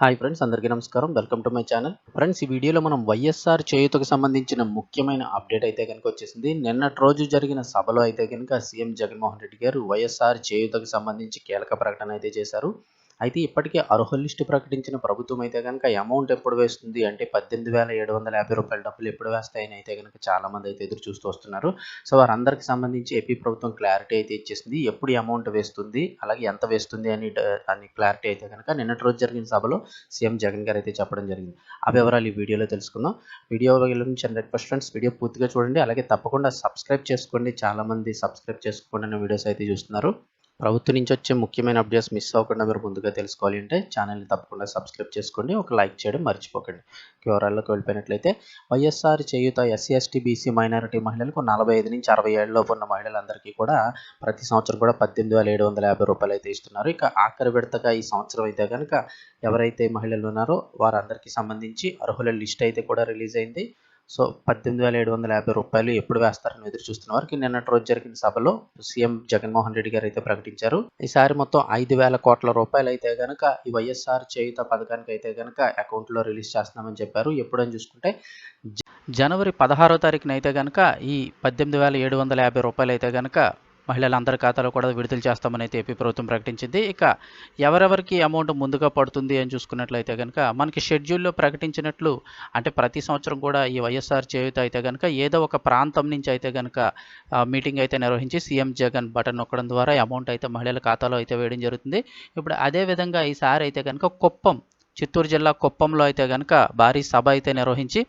Hi friends అందరికీ నమస్కారం. Welcome to my channel. Friends ఈ వీడియోలో మనం వైఎస్ఆర్ చేయుతకు సంబంధించిన ముఖ్యమైన అప్డేట్ అయితే కనుక వచ్చేసింది. నిన్నటి రోజు జరిగిన సభలో అయితే కనుక సీఎం జగన్మోహన్ రెడ్డి గారు వైఎస్ఆర్ చేయుతకు సంబంధించి కీలక ప్రకటన అయితే చేశారు. అయితే ఇప్పటికే అర్హుల లిస్టు ప్రకటించిన ప్రభుత్వం అయితే కనుక అమౌంట్ ఎప్పుడు వేస్తుంది? అంటే పద్దెనిమిది వేల ఏడు వందల యాభై రూపాయల డబ్బులు ఎప్పుడు వేస్తాయని అయితే కనుక చాలామంది అయితే ఎదురు చూస్తూ వస్తున్నారు. సో వారందరికి సంబంధించి ఏపీ ప్రభుత్వం క్లారిటీ అయితే ఇచ్చేసింది. ఎప్పుడు అమౌంట్ వేస్తుంది? అలాగే ఎంత వేస్తుంది అని అని క్లారిటీ అయితే కనుక నిన్నటి రోజు జరిగిన సభలో సీఎం జగన్ గారు అయితే చెప్పడం జరిగింది. ఆ వివరాలు ఈ వీడియోలో తెలుసుకుందాం. వీడియో నుంచి హండ్రెడ్ ఫస్ట్ ఫ్రెండ్స్ వీడియో పూర్తిగా చూడండి. అలాగే తప్పకుండా సబ్స్క్రైబ్ చేసుకోండి. చాలామంది సబ్స్క్రైబ్ చేసుకోండి వీడియోస్ అయితే చూస్తున్నారు. ప్రభుత్వం నుంచి వచ్చే ముఖ్యమైన అప్డేట్స్ మిస్ అవ్వకుండా మీరు ముందుగా తెలుసుకోవాలి అంటే ఛానల్ని తప్పకుండా సబ్స్క్రైబ్ చేసుకోండి. ఒక లైక్ చేయడం మర్చిపోకండి. వివరాల్లోకి వెళ్ళిపోయినట్లయితే YSR Cheyutha SC ST BC minority మహిళలకు నలభై ఐదు నుంచి అరవై ఏళ్ళలోపు ఉన్న మహిళలందరికీ కూడా ప్రతి సంవత్సరం కూడా పద్దెనిమిది వేల ఏడు వందల యాభై రూపాయలు అయితే ఇస్తున్నారు. ఇక ఆఖరి విడతగా ఈ సంవత్సరం అయితే కనుక ఎవరైతే మహిళలు ఉన్నారో వారందరికీ సంబంధించి అర్హుల లిస్ట్ అయితే కూడా రిలీజ్ అయింది. సో పద్దెనిమిది వేల ఏడు వందల యాభై రూపాయలు ఎప్పుడు వేస్తారని ఎదురు చూస్తున్న వారికి నిన్నటి రోజు జరిగిన సభలో సీఎం జగన్మోహన్ రెడ్డి గారు అయితే ప్రకటించారు. ఈసారి మొత్తం ఐదు వేల కోట్ల రూపాయలు అయితే కనుక ఈ వైఎస్ఆర్ చేయుత పథకానికి అయితే కనుక అకౌంట్లో రిలీజ్ చేస్తున్నామని చెప్పారు. ఎప్పుడని చూసుకుంటే జనవరి పదహారో తారీఖున అయితే కనుక ఈ పద్దెనిమిది వేల ఏడు వందల యాభై రూపాయలు అయితే కనుక మహిళలందరి ఖాతాలో కూడా విడుదల చేస్తామని అయితే ఏపీ ప్రభుత్వం ప్రకటించింది. ఇక ఎవరెవరికి అమౌంట్ ముందుగా పడుతుంది అని చూసుకున్నట్లయితే కనుక మనకి షెడ్యూల్లో ప్రకటించినట్లు అంటే ప్రతి సంవత్సరం కూడా ఈ వైఎస్ఆర్ చేయుత అయితే కనుక ఏదో ఒక ప్రాంతం నుంచి అయితే కనుక మీటింగ్ అయితే నిర్వహించి సీఎం జగన్ బటన్ నొక్కడం ద్వారా అమౌంట్ అయితే మహిళల ఖాతాలో అయితే వేయడం జరుగుతుంది. ఇప్పుడు అదే విధంగా ఈసారి అయితే కనుక కుప్పం చిత్తూరు జిల్లా కుప్పంలో అయితే కనుక భారీ సభ అయితే నిర్వహించి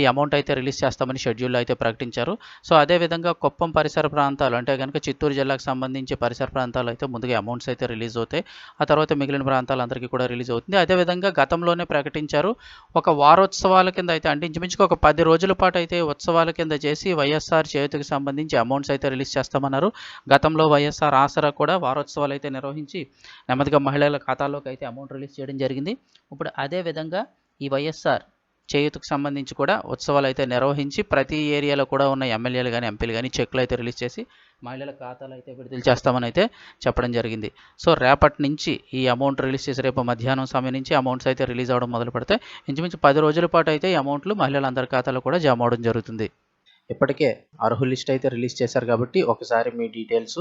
ఈ అమౌంట్ అయితే రిలీజ్ చేస్తామని షెడ్యూల్లో అయితే ప్రకటించారు. సో అదేవిధంగా కుప్పం పరిసర ప్రాంతాలు అంటే కనుక చిత్తూరు జిల్లాకు సంబంధించి పరిసర ప్రాంతాలు అయితే ముందుగా అమౌంట్స్ అయితే రిలీజ్ అవుతాయి. ఆ తర్వాత మిగిలిన ప్రాంతాలందరికీ కూడా రిలీజ్ అవుతుంది. అదేవిధంగా గతంలోనే ప్రకటించారు. ఒక వారోత్సవాల కింద అయితే అంటే ఇంచుమించుకు ఒక పది రోజుల పాటు అయితే ఉత్సవాల కింద చేసి వైఎస్ఆర్ చేతికి సంబంధించి అమౌంట్స్ అయితే రిలీజ్ చేస్తామన్నారు. గతంలో వైఎస్ఆర్ ఆసరా కూడా వారోత్సవాలు అయితే నిర్వహించి నెమ్మదిగా మహిళల ఖాతాలోకి అయితే అమౌంట్ రిలీజ్ చేయడం జరిగింది. ఇప్పుడు అదే విధంగా ఈ వైఎస్ఆర్ చేయూతకు సంబంధించి కూడా ఉత్సవాలు అయితే నిర్వహించి ప్రతి ఏరియాలో కూడా ఉన్న ఎమ్మెల్యేలు కానీ ఎంపీలు కానీ చెక్లు అయితే రిలీజ్ చేసి మహిళల ఖాతాలు అయితే విడుదల చేస్తామని అయితే చెప్పడం జరిగింది. సో రేపటి నుంచి ఈ అమౌంట్ రిలీజ్ చేసి రేపు మధ్యాహ్నం సమయం నుంచి అమౌంట్స్ అయితే రిలీజ్ అవ్వడం మొదలు పెడితే ఇంచుమించు పది రోజుల పాటు అయితే ఈ అమౌంట్లు మహిళలందరి ఖాతాలో కూడా జమ అవడం జరుగుతుంది. ఇప్పటికే అర్హుల లిస్ట్ అయితే రిలీజ్ చేశారు కాబట్టి ఒకసారి మీ డీటెయిల్స్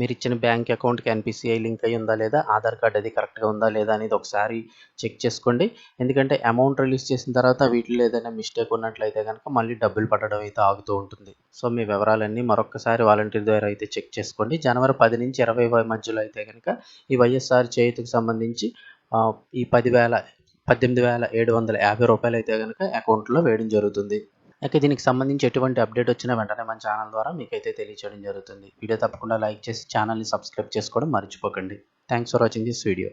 మీరు ఇచ్చిన బ్యాంక్ అకౌంట్కి ఎన్పిసిఐ లింక్ అయ్యి ఉందా లేదా? ఆధార్ కార్డ్ అది కరెక్ట్గా ఉందా లేదా అనేది ఒకసారి చెక్ చేసుకోండి. ఎందుకంటే అమౌంట్ రిలీజ్ చేసిన తర్వాత వీటిలో ఏదైనా మిస్టేక్ ఉన్నట్లయితే కనుక మళ్ళీ డబ్బులు పడడం అయితే ఆగుతూ ఉంటుంది. సో మీ వివరాలన్నీ మరొకసారి వాలంటీర్ ద్వారా అయితే చెక్ చేసుకోండి. జనవరి పది నుంచి ఇరవై మధ్యలో అయితే కనుక ఈ వైఎస్ఆర్ చేతికి సంబంధించి ఈ పదివేల పద్దెనిమిది వేల ఏడు వందల యాభై రూపాయలు అయితే కనుక అకౌంట్లో వేయడం జరుగుతుంది. అయితే దీనికి సంబంధించి ఎటువంటి అప్డేట్ వచ్చినా వెంటనే మన ఛానల్ ద్వారా మీకైతే తెలియచేయడం జరుగుతుంది. వీడియో తప్పకుండా లైక్ చేసి ఛానల్ని సబ్స్క్రైబ్ చేసుకోవడం మర్చిపోకండి. Thanks for watching this video